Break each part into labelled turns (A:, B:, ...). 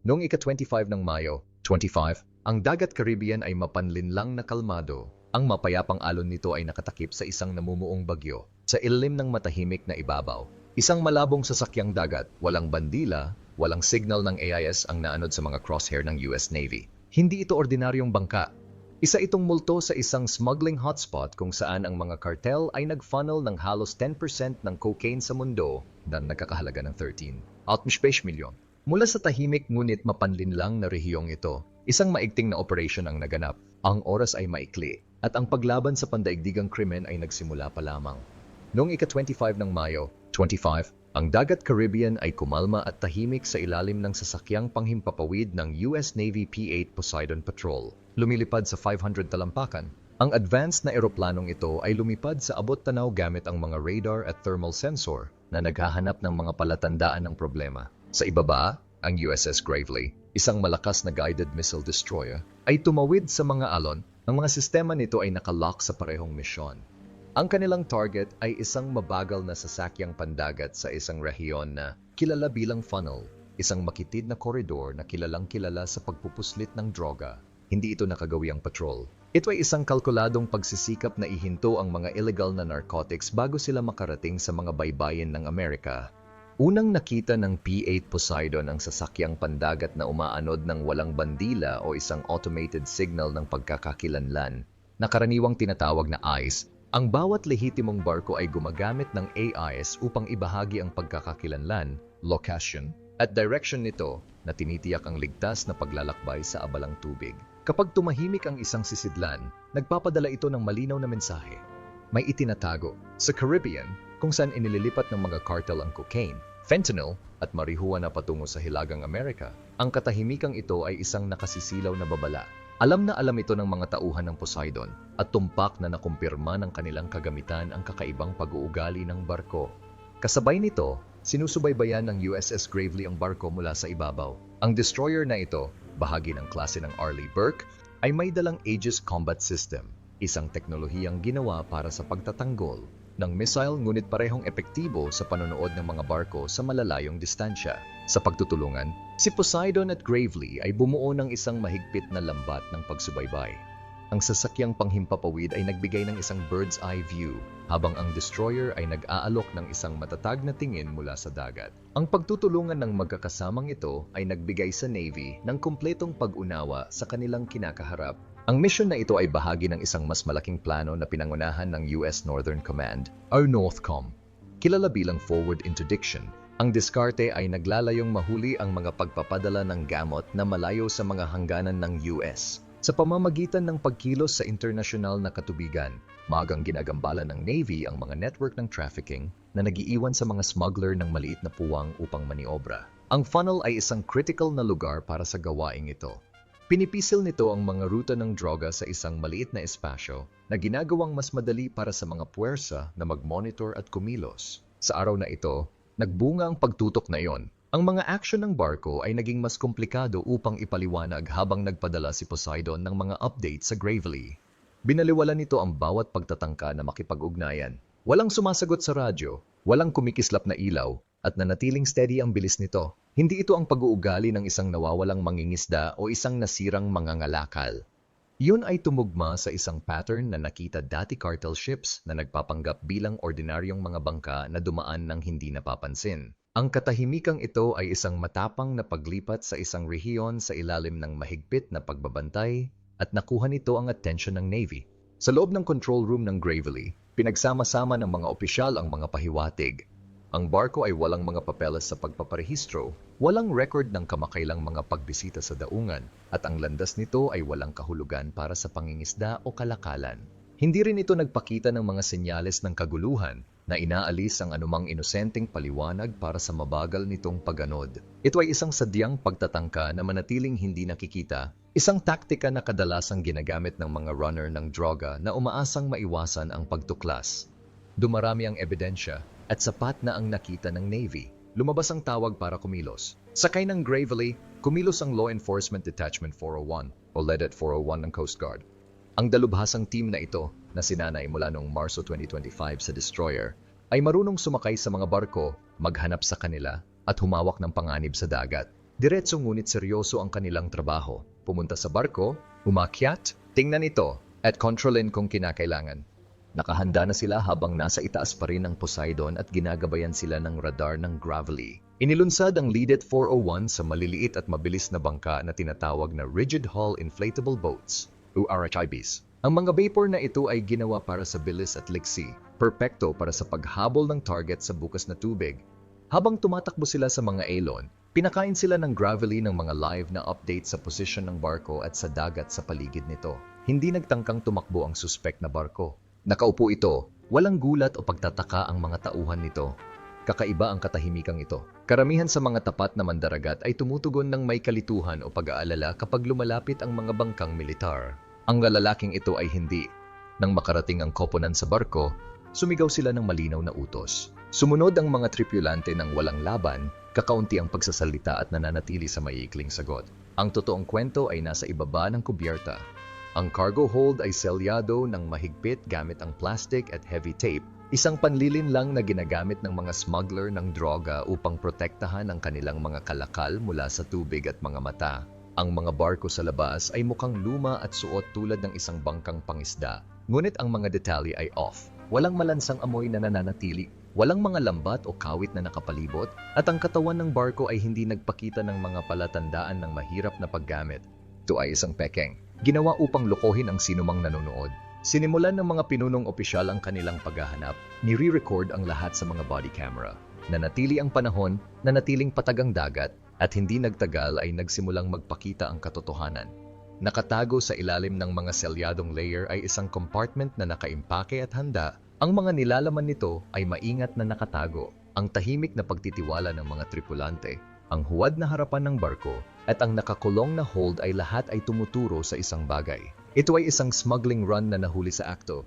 A: Noong ika-25 ng Mayo, 25, ang dagat Caribbean ay mapanlinlang na kalmado. Ang mapayapang alon nito ay nakatakip sa isang namumuong bagyo sa ilalim ng matahimik na ibabaw. Isang malabong sasakyang dagat, walang bandila, walang signal ng AIS ang naanod sa mga crosshair ng US Navy. Hindi ito ordinaryong bangka. Isa itong multo sa isang smuggling hotspot kung saan ang mga cartel ay nag-funnel ng halos 10% ng cocaine sa mundo na nagkakahalaga ng 13 at milyon. Mula sa tahimik ngunit mapanlinlang na rehiyong ito, isang maigting na operation ang naganap. Ang oras ay maikli at ang paglaban sa pandaigdigang krimen ay nagsimula pa lamang. Noong ika-25 ng Mayo, 25, ang dagat Caribbean ay kumalma at tahimik sa ilalim ng sasakyang panghimpapawid ng US Navy P-8 Poseidon Patrol. Lumilipad sa 500 talampakan. Ang advanced na eroplanong ito ay lumipad sa abot tanaw gamit ang mga radar at thermal sensor na naghahanap ng mga palatandaan ng problema. Sa ibaba, ang USS Gravely, isang malakas na guided missile destroyer, ay tumawid sa mga alon. Ang mga sistema nito ay nakalock sa parehong misyon. Ang kanilang target ay isang mabagal na sasakyang pandagat sa isang rehiyon na kilala bilang funnel, isang makitid na koridor na kilalang kilala sa pagpupuslit ng droga. Hindi ito nakagawi ang patrol. Ito ay isang kalkuladong pagsisikap na ihinto ang mga illegal na narcotics bago sila makarating sa mga baybayin ng Amerika. Unang nakita ng P-8 Poseidon ang sasakyang pandagat na umaanod ng walang bandila o isang automated signal ng pagkakakilanlan na karaniwang tinatawag na ICE. Ang bawat lehitimong barko ay gumagamit ng AIS upang ibahagi ang pagkakakilanlan, location, at direction nito na tinitiyak ang ligtas na paglalakbay sa abalang tubig. Kapag tumahimik ang isang sisidlan, nagpapadala ito ng malinaw na mensahe. May itinatago sa Caribbean kung saan inililipat ng mga cartel ang cocaine, fentanyl at marihuana patungo sa Hilagang Amerika, ang katahimikang ito ay isang nakasisilaw na babala. Alam na alam ito ng mga tauhan ng Poseidon at tumpak na nakumpirma ng kanilang kagamitan ang kakaibang pag-uugali ng barko. Kasabay nito, sinusubaybayan ng USS Gravely ang barko mula sa ibabaw. Ang destroyer na ito, bahagi ng klase ng Arleigh Burke, ay may dalang Aegis Combat System, isang teknolohiyang ginawa para sa pagtatanggol ng missile ngunit parehong epektibo sa panonood ng mga barko sa malalayong distansya. Sa pagtutulungan, si Poseidon at Gravely ay bumuo ng isang mahigpit na lambat ng pagsubaybay. Ang sasakyang panghimpapawid ay nagbigay ng isang bird's eye view habang ang destroyer ay nag-aalok ng isang matatag na tingin mula sa dagat. Ang pagtutulungan ng magkakasamang ito ay nagbigay sa Navy ng kumpletong pag-unawa sa kanilang kinakaharap ang mission na ito ay bahagi ng isang mas malaking plano na pinangunahan ng US Northern Command, o NORTHCOM. Kilala bilang Forward Interdiction, ang diskarte ay naglalayong mahuli ang mga pagpapadala ng gamot na malayo sa mga hangganan ng US. Sa pamamagitan ng pagkilos sa internasyonal na katubigan, magang ginagambala ng Navy ang mga network ng trafficking na nagiiwan sa mga smuggler ng maliit na puwang upang maniobra. Ang funnel ay isang critical na lugar para sa gawaing ito Pinipisil nito ang mga ruta ng droga sa isang maliit na espasyo na ginagawang mas madali para sa mga puwersa na mag-monitor at kumilos. Sa araw na ito, nagbunga ang pagtutok na iyon. Ang mga aksyon ng barko ay naging mas komplikado upang ipaliwanag habang nagpadala si Poseidon ng mga update sa Gravely. Binaliwala nito ang bawat pagtatangka na makipag-ugnayan. Walang sumasagot sa radyo, walang kumikislap na ilaw, at nanatiling steady ang bilis nito. Hindi ito ang pag-uugali ng isang nawawalang mangingisda o isang nasirang mangangalakal. Yun ay tumugma sa isang pattern na nakita dati cartel ships na nagpapanggap bilang ordinaryong mga bangka na dumaan ng hindi napapansin. Ang katahimikang ito ay isang matapang na paglipat sa isang rehiyon sa ilalim ng mahigpit na pagbabantay at nakuha nito ang atensyon ng Navy. Sa loob ng control room ng Gravely, pinagsama-sama ng mga opisyal ang mga pahiwatig ang barko ay walang mga papeles sa pagpaparehistro, walang record ng kamakailang mga pagbisita sa daungan, at ang landas nito ay walang kahulugan para sa pangingisda o kalakalan. Hindi rin ito nagpakita ng mga senyales ng kaguluhan na inaalis ang anumang inosenteng paliwanag para sa mabagal nitong paganod. Ito ay isang sadyang pagtatangka na manatiling hindi nakikita, isang taktika na kadalasang ginagamit ng mga runner ng droga na umaasang maiwasan ang pagtuklas. Dumarami ang ebidensya at sapat na ang nakita ng Navy. Lumabas ang tawag para kumilos. Sakay ng Gravely, kumilos ang Law Enforcement Detachment 401 o LEDET 401 ng Coast Guard. Ang dalubhasang team na ito na sinanay mula noong Marso 2025 sa destroyer ay marunong sumakay sa mga barko, maghanap sa kanila at humawak ng panganib sa dagat. Diretso ngunit seryoso ang kanilang trabaho. Pumunta sa barko, umakyat, tingnan ito, at kontrolin kung kinakailangan. Nakahanda na sila habang nasa itaas pa rin ang Poseidon at ginagabayan sila ng radar ng Gravely. Inilunsad ang Leadet 401 sa maliliit at mabilis na bangka na tinatawag na Rigid Hull Inflatable Boats o RHIBs. Ang mga vapor na ito ay ginawa para sa bilis at liksi, perpekto para sa paghabol ng target sa bukas na tubig. Habang tumatakbo sila sa mga elon, pinakain sila ng Gravely ng mga live na update sa posisyon ng barko at sa dagat sa paligid nito. Hindi nagtangkang tumakbo ang suspect na barko. Nakaupo ito, walang gulat o pagtataka ang mga tauhan nito. Kakaiba ang katahimikang ito. Karamihan sa mga tapat na mandaragat ay tumutugon ng may kalituhan o pag-aalala kapag lumalapit ang mga bangkang militar. Ang lalaking ito ay hindi. Nang makarating ang koponan sa barko, sumigaw sila ng malinaw na utos. Sumunod ang mga tripulante ng walang laban, kakaunti ang pagsasalita at nananatili sa maiikling sagot. Ang totoong kwento ay nasa ibaba ng kubyerta. Ang cargo hold ay selyado ng mahigpit gamit ang plastic at heavy tape, isang panlilin lang na ginagamit ng mga smuggler ng droga upang protektahan ang kanilang mga kalakal mula sa tubig at mga mata. Ang mga barko sa labas ay mukhang luma at suot tulad ng isang bangkang pangisda, ngunit ang mga detalye ay off. Walang malansang amoy na nananatili, walang mga lambat o kawit na nakapalibot, at ang katawan ng barko ay hindi nagpakita ng mga palatandaan ng mahirap na paggamit. Ito ay isang pekeng, ginawa upang lokohin ang sinumang nanonood. Sinimulan ng mga pinunong opisyal ang kanilang paghahanap, nire-record ang lahat sa mga body camera. Nanatili ang panahon, nanatiling patagang dagat, at hindi nagtagal ay nagsimulang magpakita ang katotohanan. Nakatago sa ilalim ng mga selyadong layer ay isang compartment na nakaimpake at handa. Ang mga nilalaman nito ay maingat na nakatago. Ang tahimik na pagtitiwala ng mga tripulante, ang huwad na harapan ng barko, at ang nakakulong na hold ay lahat ay tumuturo sa isang bagay. Ito ay isang smuggling run na nahuli sa akto.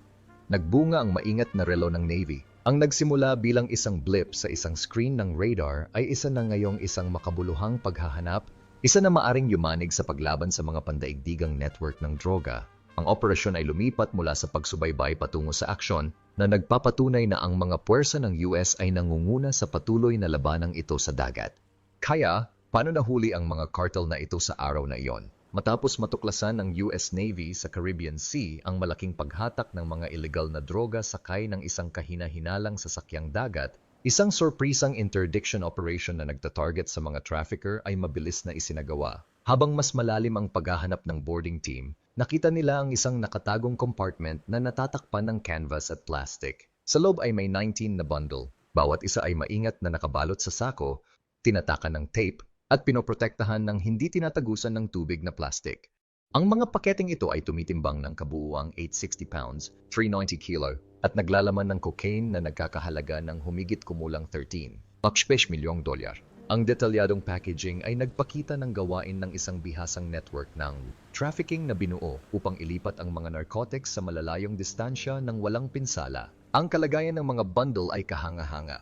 A: Nagbunga ang maingat na relo ng Navy. Ang nagsimula bilang isang blip sa isang screen ng radar ay isa na ngayong isang makabuluhang paghahanap, isa na maaring yumanig sa paglaban sa mga pandaigdigang network ng droga. Ang operasyon ay lumipat mula sa pagsubaybay patungo sa aksyon na nagpapatunay na ang mga puwersa ng US ay nangunguna sa patuloy na labanang ito sa dagat. Kaya, paano nahuli ang mga cartel na ito sa araw na iyon? Matapos matuklasan ng US Navy sa Caribbean Sea ang malaking paghatak ng mga illegal na droga sakay ng isang kahina-hinalang sasakyang dagat, isang sorpresang interdiction operation na nagtatarget sa mga trafficker ay mabilis na isinagawa. Habang mas malalim ang paghahanap ng boarding team, nakita nila ang isang nakatagong compartment na natatakpan ng canvas at plastic. Sa loob ay may 19 na bundle. Bawat isa ay maingat na nakabalot sa sako, tinatakan ng tape, at pinoprotektahan ng hindi tinatagusan ng tubig na plastic. Ang mga paketeng ito ay tumitimbang ng kabuuang 860 pounds, 390 kilo, at naglalaman ng cocaine na nagkakahalaga ng humigit kumulang 13, 10 milyong dolyar. Ang detalyadong packaging ay nagpakita ng gawain ng isang bihasang network ng trafficking na binuo upang ilipat ang mga narcotics sa malalayong distansya ng walang pinsala. Ang kalagayan ng mga bundle ay kahanga-hanga.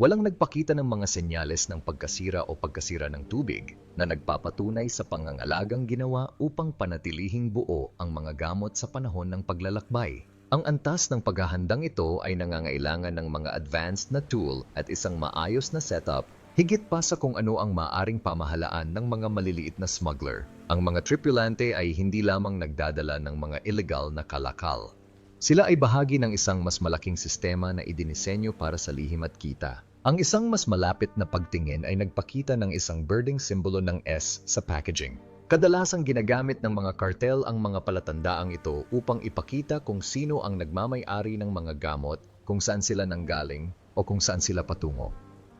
A: Walang nagpakita ng mga senyales ng pagkasira o pagkasira ng tubig na nagpapatunay sa pangangalagang ginawa upang panatilihing buo ang mga gamot sa panahon ng paglalakbay. Ang antas ng paghahandang ito ay nangangailangan ng mga advanced na tool at isang maayos na setup higit pa sa kung ano ang maaring pamahalaan ng mga maliliit na smuggler. Ang mga tripulante ay hindi lamang nagdadala ng mga illegal na kalakal. Sila ay bahagi ng isang mas malaking sistema na idinisenyo para sa lihim at kita. Ang isang mas malapit na pagtingin ay nagpakita ng isang birding simbolo ng S sa packaging. Kadalasang ginagamit ng mga kartel ang mga palatandaang ito upang ipakita kung sino ang nagmamay-ari ng mga gamot, kung saan sila nanggaling, o kung saan sila patungo.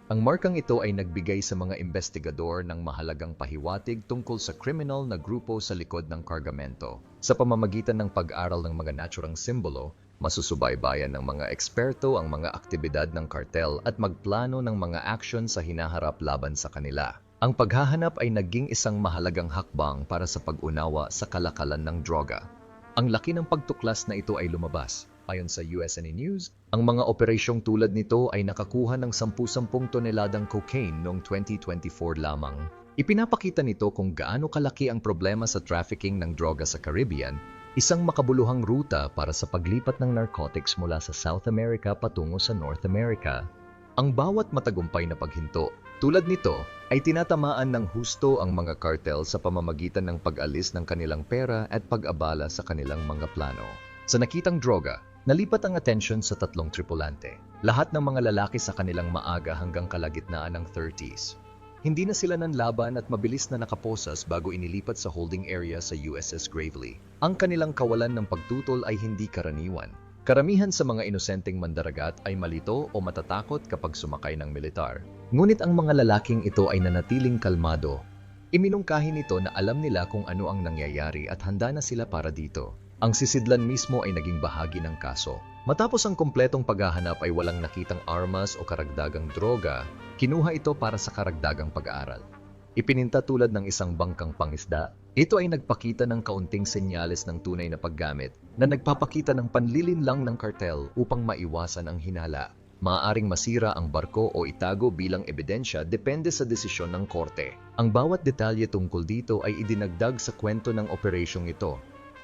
A: Ang markang ito ay nagbigay sa mga investigador ng mahalagang pahiwatig tungkol sa kriminal na grupo sa likod ng kargamento. Sa pamamagitan ng pag-aral ng mga naturang simbolo, masusubaybayan ng mga eksperto ang mga aktibidad ng kartel at magplano ng mga aksyon sa hinaharap laban sa kanila. Ang paghahanap ay naging isang mahalagang hakbang para sa pag-unawa sa kalakalan ng droga. Ang laki ng pagtuklas na ito ay lumabas. Ayon sa USNA News, ang mga operasyong tulad nito ay nakakuha ng 10-10 toneladang cocaine noong 2024 lamang. Ipinapakita nito kung gaano kalaki ang problema sa trafficking ng droga sa Caribbean isang makabuluhang ruta para sa paglipat ng narcotics mula sa South America patungo sa North America. Ang bawat matagumpay na paghinto Tulad nito, ay tinatamaan ng husto ang mga kartel sa pamamagitan ng pag-alis ng kanilang pera at pag-abala sa kanilang mga plano. Sa nakitang droga, nalipat ang atensyon sa tatlong tripulante. Lahat ng mga lalaki sa kanilang maaga hanggang kalagitnaan ng 30s. Hindi na sila nanlaban at mabilis na nakaposas bago inilipat sa holding area sa USS Gravely. Ang kanilang kawalan ng pagtutol ay hindi karaniwan. Karamihan sa mga inosenteng mandaragat ay malito o matatakot kapag sumakay ng militar. Ngunit ang mga lalaking ito ay nanatiling kalmado. Iminungkahi nito na alam nila kung ano ang nangyayari at handa na sila para dito. Ang sisidlan mismo ay naging bahagi ng kaso. Matapos ang kompletong paghahanap ay walang nakitang armas o karagdagang droga, kinuha ito para sa karagdagang pag-aaral. Ipininta tulad ng isang bangkang pangisda, ito ay nagpakita ng kaunting senyales ng tunay na paggamit na nagpapakita ng panlilinlang ng kartel upang maiwasan ang hinala. Maaaring masira ang barko o itago bilang ebidensya depende sa desisyon ng korte. Ang bawat detalye tungkol dito ay idinagdag sa kwento ng operasyong ito.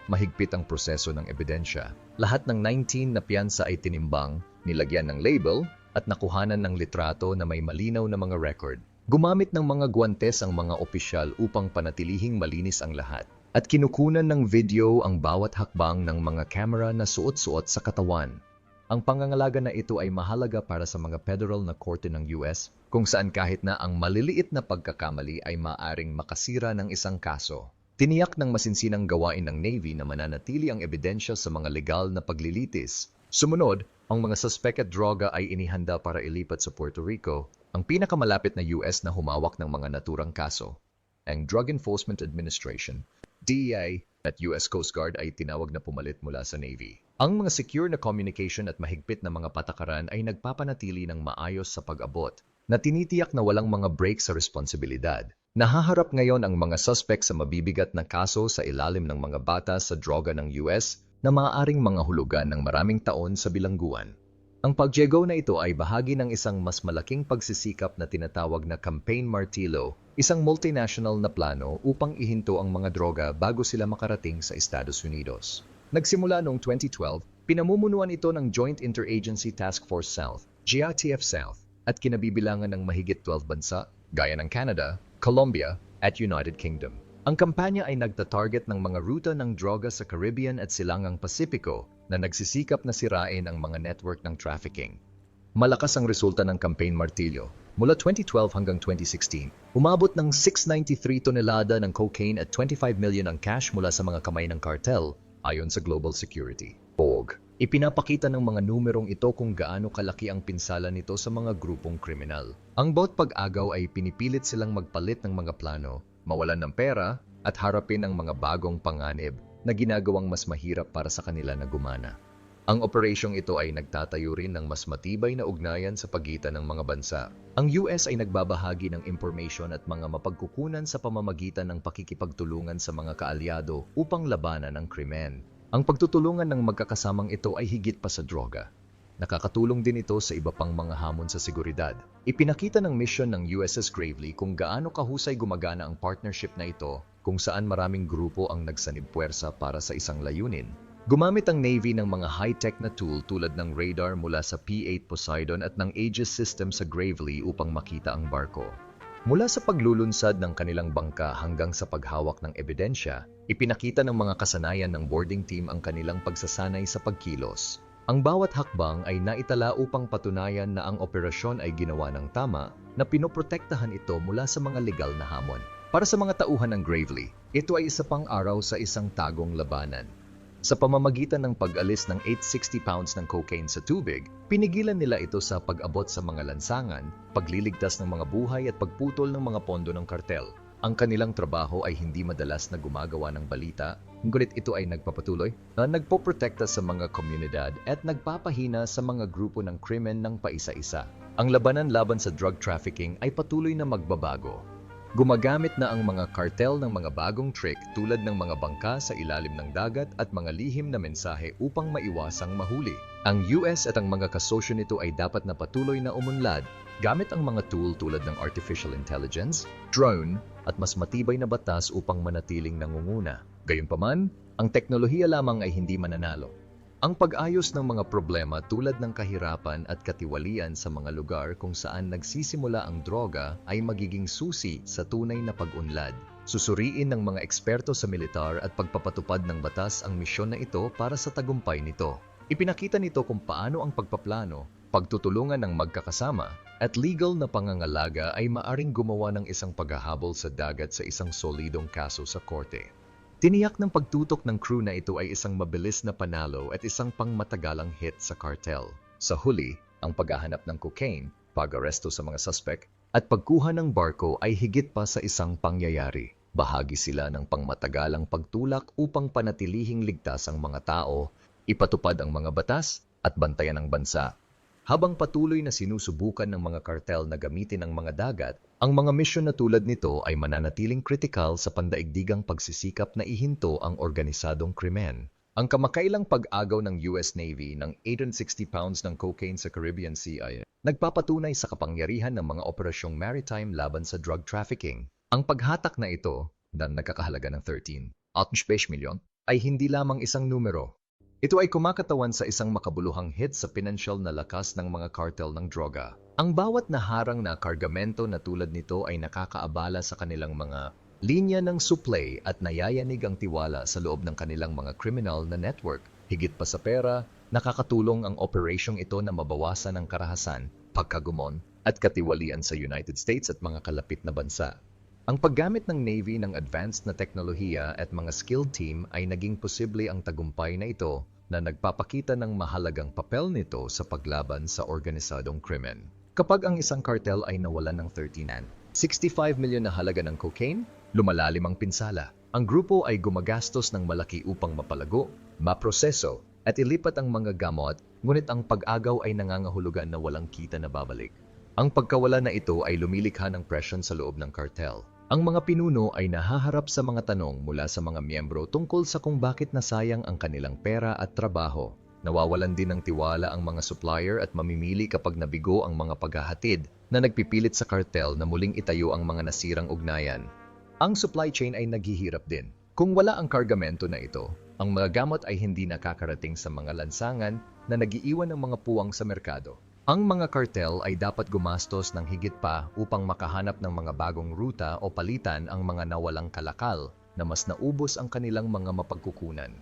A: Mahigpit ang proseso ng ebidensya. Lahat ng 19 na piyansa ay tinimbang, nilagyan ng label, at nakuhanan ng litrato na may malinaw na mga record. Gumamit ng mga guwantes ang mga opisyal upang panatilihing malinis ang lahat. At kinukunan ng video ang bawat hakbang ng mga kamera na suot-suot sa katawan. Ang pangangalaga na ito ay mahalaga para sa mga federal na korte ng US kung saan kahit na ang maliliit na pagkakamali ay maaring makasira ng isang kaso. Tiniyak ng masinsinang gawain ng Navy na mananatili ang ebidensya sa mga legal na paglilitis. Sumunod, ang mga suspect at droga ay inihanda para ilipat sa Puerto Rico, ang pinakamalapit na US na humawak ng mga naturang kaso. Ang Drug Enforcement Administration, DEA, at US Coast Guard ay tinawag na pumalit mula sa Navy. Ang mga secure na communication at mahigpit na mga patakaran ay nagpapanatili ng maayos sa pag-abot na tinitiyak na walang mga break sa responsibilidad. Nahaharap ngayon ang mga suspect sa mabibigat na kaso sa ilalim ng mga batas sa droga ng US na maaaring mga hulugan ng maraming taon sa bilangguan. Ang pagjego na ito ay bahagi ng isang mas malaking pagsisikap na tinatawag na Campaign Martillo, isang multinational na plano upang ihinto ang mga droga bago sila makarating sa Estados Unidos. Nagsimula noong 2012, pinamumunuan ito ng Joint Interagency Task Force South, GITF South, at kinabibilangan ng mahigit 12 bansa, gaya ng Canada, Colombia, at United Kingdom. Ang kampanya ay nagtatarget ng mga ruta ng droga sa Caribbean at Silangang Pasipiko na nagsisikap na sirain ang mga network ng trafficking. Malakas ang resulta ng Campaign Martillo. Mula 2012 hanggang 2016, umabot ng 693 tonelada ng cocaine at 25 million ang cash mula sa mga kamay ng cartel ayon sa Global Security. BOG. Ipinapakita ng mga numerong ito kung gaano kalaki ang pinsala nito sa mga grupong kriminal. Ang bawat pag-agaw ay pinipilit silang magpalit ng mga plano, mawalan ng pera, at harapin ang mga bagong panganib na ginagawang mas mahirap para sa kanila na gumana. Ang operasyong ito ay nagtatayo rin ng mas matibay na ugnayan sa pagitan ng mga bansa. Ang US ay nagbabahagi ng information at mga mapagkukunan sa pamamagitan ng pakikipagtulungan sa mga kaalyado upang labanan ang krimen. Ang pagtutulungan ng magkakasamang ito ay higit pa sa droga. Nakakatulong din ito sa iba pang mga hamon sa seguridad. Ipinakita ng mission ng USS Gravely kung gaano kahusay gumagana ang partnership na ito kung saan maraming grupo ang nagsanib puwersa para sa isang layunin. Gumamit ang Navy ng mga high-tech na tool tulad ng radar mula sa P-8 Poseidon at ng Aegis system sa Gravely upang makita ang barko. Mula sa paglulunsad ng kanilang bangka hanggang sa paghawak ng ebidensya, ipinakita ng mga kasanayan ng boarding team ang kanilang pagsasanay sa pagkilos. Ang bawat hakbang ay naitala upang patunayan na ang operasyon ay ginawa ng tama na pinoprotektahan ito mula sa mga legal na hamon. Para sa mga tauhan ng Gravely, ito ay isa pang araw sa isang tagong labanan. Sa pamamagitan ng pag-alis ng 860 pounds ng cocaine sa tubig, pinigilan nila ito sa pag-abot sa mga lansangan, pagliligtas ng mga buhay at pagputol ng mga pondo ng kartel. Ang kanilang trabaho ay hindi madalas na gumagawa ng balita, ngunit ito ay nagpapatuloy na nagpoprotekta sa mga komunidad at nagpapahina sa mga grupo ng krimen ng paisa-isa. Ang labanan laban sa drug trafficking ay patuloy na magbabago Gumagamit na ang mga kartel ng mga bagong trick tulad ng mga bangka sa ilalim ng dagat at mga lihim na mensahe upang maiwasang mahuli. Ang US at ang mga kasosyo nito ay dapat na patuloy na umunlad gamit ang mga tool tulad ng artificial intelligence, drone, at mas matibay na batas upang manatiling nangunguna. Gayunpaman, ang teknolohiya lamang ay hindi mananalo. Ang pag-ayos ng mga problema tulad ng kahirapan at katiwalian sa mga lugar kung saan nagsisimula ang droga ay magiging susi sa tunay na pag-unlad. Susuriin ng mga eksperto sa militar at pagpapatupad ng batas ang misyon na ito para sa tagumpay nito. Ipinakita nito kung paano ang pagpaplano, pagtutulungan ng magkakasama, at legal na pangangalaga ay maaring gumawa ng isang paghahabol sa dagat sa isang solidong kaso sa korte. Tiniyak ng pagtutok ng crew na ito ay isang mabilis na panalo at isang pangmatagalang hit sa cartel. Sa huli, ang paghahanap ng cocaine, pag-aresto sa mga suspect, at pagkuha ng barko ay higit pa sa isang pangyayari. Bahagi sila ng pangmatagalang pagtulak upang panatilihing ligtas ang mga tao, ipatupad ang mga batas, at bantayan ang bansa. Habang patuloy na sinusubukan ng mga kartel na gamitin ang mga dagat, ang mga misyon na tulad nito ay mananatiling kritikal sa pandaigdigang pagsisikap na ihinto ang organisadong krimen. Ang kamakailang pag-agaw ng US Navy ng 860 pounds ng cocaine sa Caribbean Sea ay nagpapatunay sa kapangyarihan ng mga operasyong maritime laban sa drug trafficking. Ang paghatak na ito, na nagkakahalaga ng 13 at milyon, ay hindi lamang isang numero, ito ay kumakatawan sa isang makabuluhang hit sa pinansyal na lakas ng mga kartel ng droga. Ang bawat naharang na kargamento na tulad nito ay nakakaabala sa kanilang mga linya ng supply at nayayanig ang tiwala sa loob ng kanilang mga criminal na network. Higit pa sa pera, nakakatulong ang operasyong ito na mabawasan ang karahasan, pagkagumon, at katiwalian sa United States at mga kalapit na bansa. Ang paggamit ng Navy ng advanced na teknolohiya at mga skilled team ay naging posible ang tagumpay na ito na nagpapakita ng mahalagang papel nito sa paglaban sa organisadong krimen. Kapag ang isang kartel ay nawalan ng 13 65 milyon na halaga ng cocaine, lumalalim ang pinsala. Ang grupo ay gumagastos ng malaki upang mapalago, maproseso, at ilipat ang mga gamot, ngunit ang pag-agaw ay nangangahulugan na walang kita na babalik. Ang pagkawala na ito ay lumilikha ng presyon sa loob ng kartel. Ang mga pinuno ay nahaharap sa mga tanong mula sa mga miyembro tungkol sa kung bakit nasayang ang kanilang pera at trabaho. Nawawalan din ng tiwala ang mga supplier at mamimili kapag nabigo ang mga paghahatid na nagpipilit sa kartel na muling itayo ang mga nasirang ugnayan. Ang supply chain ay naghihirap din. Kung wala ang kargamento na ito, ang mga gamot ay hindi nakakarating sa mga lansangan na nagiiwan ng mga puwang sa merkado. Ang mga kartel ay dapat gumastos ng higit pa upang makahanap ng mga bagong ruta o palitan ang mga nawalang kalakal na mas naubos ang kanilang mga mapagkukunan.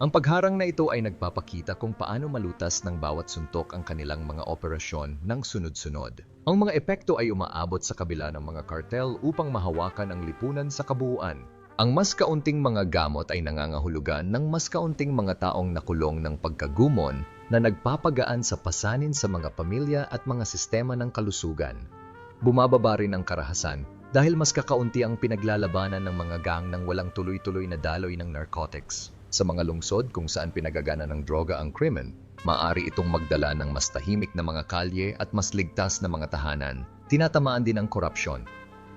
A: Ang pagharang na ito ay nagpapakita kung paano malutas ng bawat suntok ang kanilang mga operasyon ng sunod-sunod. Ang mga epekto ay umaabot sa kabila ng mga kartel upang mahawakan ang lipunan sa kabuuan. Ang mas kaunting mga gamot ay nangangahulugan ng mas kaunting mga taong nakulong ng pagkagumon na nagpapagaan sa pasanin sa mga pamilya at mga sistema ng kalusugan. Bumababa rin ang karahasan dahil mas kakaunti ang pinaglalabanan ng mga gang ng walang tuloy-tuloy na daloy ng narcotics. Sa mga lungsod kung saan pinagagana ng droga ang krimen, maaari itong magdala ng mas tahimik na mga kalye at mas ligtas na mga tahanan. Tinatamaan din ang korupsyon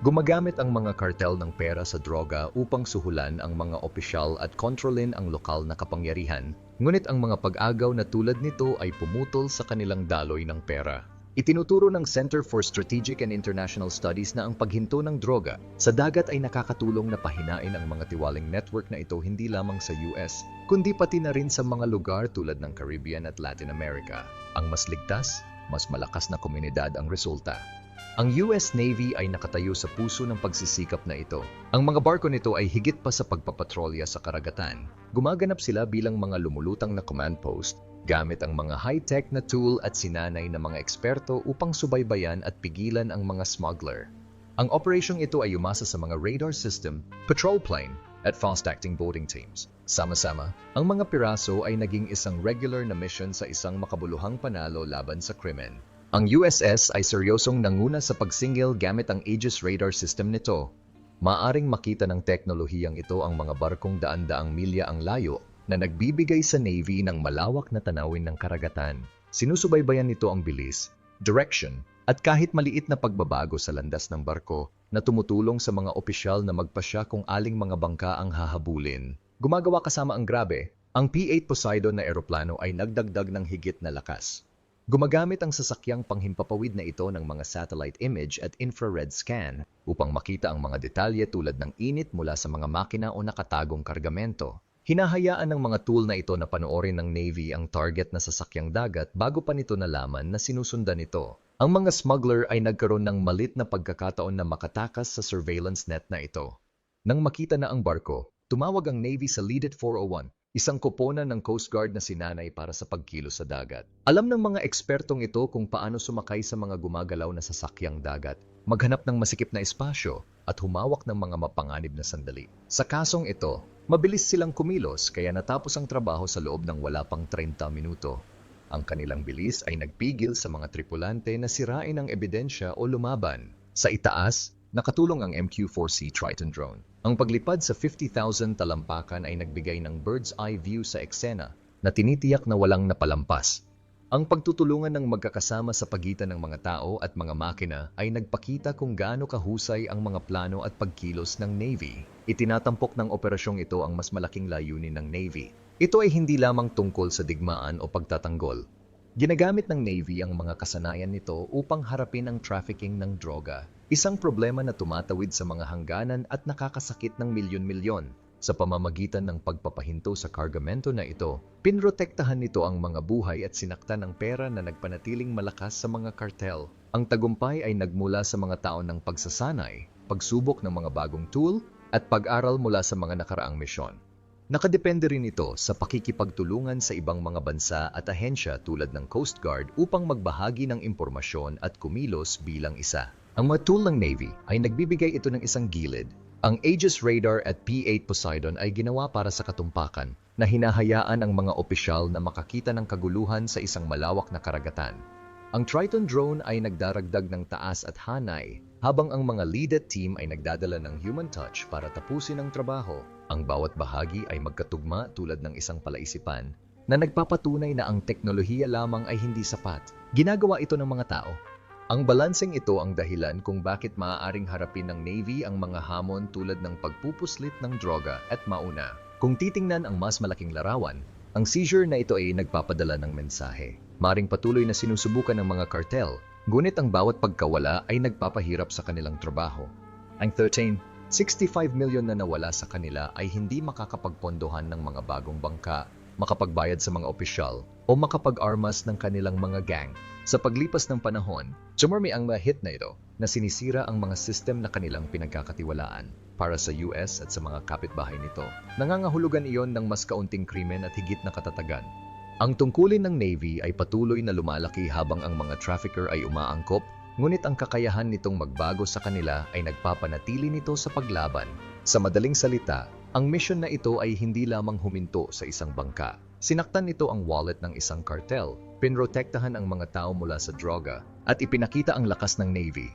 A: Gumagamit ang mga kartel ng pera sa droga upang suhulan ang mga opisyal at kontrolin ang lokal na kapangyarihan, ngunit ang mga pag-agaw na tulad nito ay pumutol sa kanilang daloy ng pera. Itinuturo ng Center for Strategic and International Studies na ang paghinto ng droga sa dagat ay nakakatulong na pahinain ang mga tiwaling network na ito hindi lamang sa US, kundi pati na rin sa mga lugar tulad ng Caribbean at Latin America. Ang mas ligtas, mas malakas na komunidad ang resulta. Ang US Navy ay nakatayo sa puso ng pagsisikap na ito. Ang mga barko nito ay higit pa sa pagpapatrolya sa karagatan. Gumaganap sila bilang mga lumulutang na command post gamit ang mga high-tech na tool at sinanay na mga eksperto upang subaybayan at pigilan ang mga smuggler. Ang operasyong ito ay umasa sa mga radar system, patrol plane, at fast-acting boating teams. Sama-sama, ang mga piraso ay naging isang regular na mission sa isang makabuluhang panalo laban sa krimen. Ang USS ay seryosong nanguna sa pagsingil gamit ang Aegis radar system nito. Maaring makita ng teknolohiyang ito ang mga barkong daan-daang milya ang layo na nagbibigay sa Navy ng malawak na tanawin ng karagatan. Sinusubaybayan nito ang bilis, direction, at kahit maliit na pagbabago sa landas ng barko na tumutulong sa mga opisyal na magpasya kung aling mga bangka ang hahabulin. Gumagawa kasama ang grabe, ang P-8 Poseidon na eroplano ay nagdagdag ng higit na lakas. Gumagamit ang sasakyang panghimpapawid na ito ng mga satellite image at infrared scan upang makita ang mga detalye tulad ng init mula sa mga makina o nakatagong kargamento. Hinahayaan ng mga tool na ito na panoorin ng Navy ang target na sasakyang dagat bago pa nito nalaman na sinusundan ito. Ang mga smuggler ay nagkaroon ng malit na pagkakataon na makatakas sa surveillance net na ito. Nang makita na ang barko, tumawag ang Navy sa Leaded 401, isang koponan ng Coast Guard na sinanay para sa pagkilos sa dagat. Alam ng mga ekspertong ito kung paano sumakay sa mga gumagalaw na sasakyang dagat, maghanap ng masikip na espasyo at humawak ng mga mapanganib na sandali. Sa kasong ito, mabilis silang kumilos kaya natapos ang trabaho sa loob ng wala pang 30 minuto. Ang kanilang bilis ay nagpigil sa mga tripulante na sirain ang ebidensya o lumaban. Sa itaas, nakatulong ang MQ-4C Triton drone. Ang paglipad sa 50,000 talampakan ay nagbigay ng bird's eye view sa eksena na tinitiyak na walang napalampas. Ang pagtutulungan ng magkakasama sa pagitan ng mga tao at mga makina ay nagpakita kung gaano kahusay ang mga plano at pagkilos ng Navy. Itinatampok ng operasyong ito ang mas malaking layunin ng Navy. Ito ay hindi lamang tungkol sa digmaan o pagtatanggol. Ginagamit ng Navy ang mga kasanayan nito upang harapin ang trafficking ng droga, isang problema na tumatawid sa mga hangganan at nakakasakit ng milyon-milyon. Sa pamamagitan ng pagpapahinto sa kargamento na ito, pinrotektahan nito ang mga buhay at sinaktan ng pera na nagpanatiling malakas sa mga kartel. Ang tagumpay ay nagmula sa mga taon ng pagsasanay, pagsubok ng mga bagong tool, at pag-aral mula sa mga nakaraang misyon. Nakadepende rin ito sa pakikipagtulungan sa ibang mga bansa at ahensya tulad ng Coast Guard upang magbahagi ng impormasyon at kumilos bilang isa. Ang mga tool ng Navy ay nagbibigay ito ng isang gilid. Ang Aegis Radar at P-8 Poseidon ay ginawa para sa katumpakan na hinahayaan ang mga opisyal na makakita ng kaguluhan sa isang malawak na karagatan. Ang Triton drone ay nagdaragdag ng taas at hanay, habang ang mga leaded team ay nagdadala ng human touch para tapusin ang trabaho. Ang bawat bahagi ay magkatugma tulad ng isang palaisipan na nagpapatunay na ang teknolohiya lamang ay hindi sapat. Ginagawa ito ng mga tao. Ang balanseng ito ang dahilan kung bakit maaaring harapin ng Navy ang mga hamon tulad ng pagpupuslit ng droga at mauna. Kung titingnan ang mas malaking larawan, ang seizure na ito ay nagpapadala ng mensahe. Maring patuloy na sinusubukan ng mga kartel, ngunit ang bawat pagkawala ay nagpapahirap sa kanilang trabaho. Ang 13, 65 milyon na nawala sa kanila ay hindi makakapagpondohan ng mga bagong bangka, makapagbayad sa mga opisyal, o makapag-armas ng kanilang mga gang. Sa paglipas ng panahon, sumarmi ang mga hit na ito na sinisira ang mga system na kanilang pinagkakatiwalaan para sa US at sa mga kapitbahay nito. Nangangahulugan iyon ng mas kaunting krimen at higit na katatagan. Ang tungkulin ng Navy ay patuloy na lumalaki habang ang mga trafficker ay umaangkop Ngunit ang kakayahan nitong magbago sa kanila ay nagpapanatili nito sa paglaban. Sa madaling salita, ang mission na ito ay hindi lamang huminto sa isang bangka. Sinaktan nito ang wallet ng isang kartel, pinrotektahan ang mga tao mula sa droga, at ipinakita ang lakas ng Navy.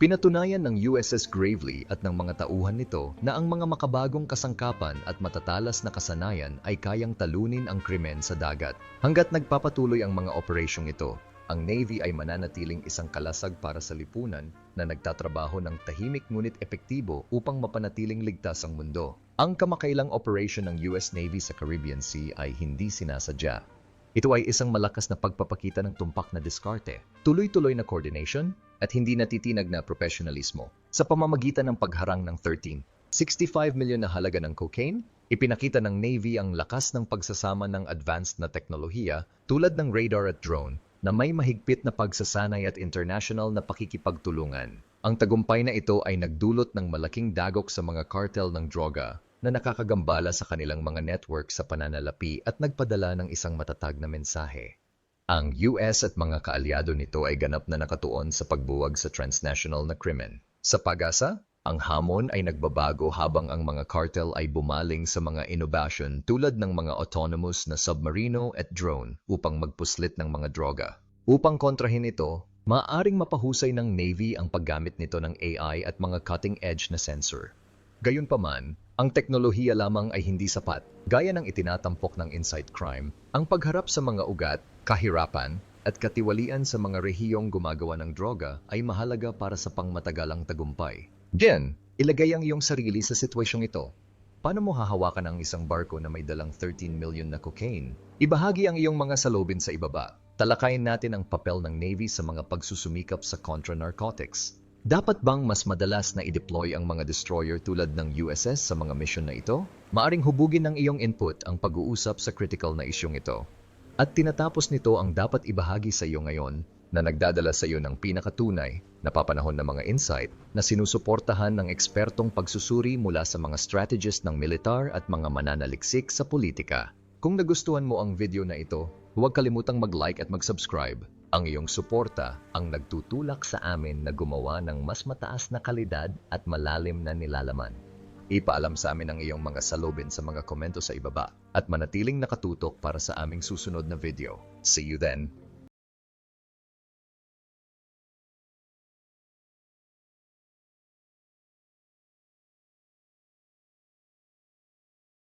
A: Pinatunayan ng USS Gravely at ng mga tauhan nito na ang mga makabagong kasangkapan at matatalas na kasanayan ay kayang talunin ang krimen sa dagat. Hanggat nagpapatuloy ang mga operasyong ito, ang Navy ay mananatiling isang kalasag para sa lipunan na nagtatrabaho ng tahimik ngunit epektibo upang mapanatiling ligtas ang mundo. Ang kamakailang operation ng US Navy sa Caribbean Sea ay hindi sinasadya. Ito ay isang malakas na pagpapakita ng tumpak na diskarte, tuloy-tuloy na coordination, at hindi natitinag na professionalismo. Sa pamamagitan ng pagharang ng 13, 65 milyon na halaga ng cocaine, ipinakita ng Navy ang lakas ng pagsasama ng advanced na teknolohiya tulad ng radar at drone na may mahigpit na pagsasanay at international na pakikipagtulungan. Ang tagumpay na ito ay nagdulot ng malaking dagok sa mga cartel ng droga na nakakagambala sa kanilang mga network sa pananalapi at nagpadala ng isang matatag na mensahe. Ang US at mga kaalyado nito ay ganap na nakatuon sa pagbuwag sa transnational na krimen. Sa pag-asa, ang hamon ay nagbabago habang ang mga cartel ay bumaling sa mga innovation tulad ng mga autonomous na submarino at drone upang magpuslit ng mga droga. Upang kontrahin ito, maaaring mapahusay ng Navy ang paggamit nito ng AI at mga cutting-edge na sensor. Gayunpaman, ang teknolohiya lamang ay hindi sapat. Gaya ng itinatampok ng Insight Crime, ang pagharap sa mga ugat, kahirapan, at katiwalian sa mga rehiyong gumagawa ng droga ay mahalaga para sa pangmatagalang tagumpay. Jen, ilagay ang iyong sarili sa sitwasyong ito. Paano mo hahawakan ang isang barko na may dalang 13 million na cocaine? Ibahagi ang iyong mga salobin sa ibaba. Talakayin natin ang papel ng Navy sa mga pagsusumikap sa contra-narcotics. Dapat bang mas madalas na i-deploy ang mga destroyer tulad ng USS sa mga mission na ito? Maaring hubugin ng iyong input ang pag-uusap sa critical na isyong ito. At tinatapos nito ang dapat ibahagi sa iyo ngayon na nagdadala sa iyo ng pinakatunay na papanahon na mga insight na sinusuportahan ng ekspertong pagsusuri mula sa mga strategist ng militar at mga mananaliksik sa politika. Kung nagustuhan mo ang video na ito, huwag kalimutang mag-like at mag-subscribe. Ang iyong suporta ang nagtutulak sa amin na gumawa ng mas mataas na kalidad at malalim na nilalaman. Ipaalam sa amin ang iyong mga salubin sa mga komento sa ibaba at manatiling nakatutok para sa aming susunod na video. See you then!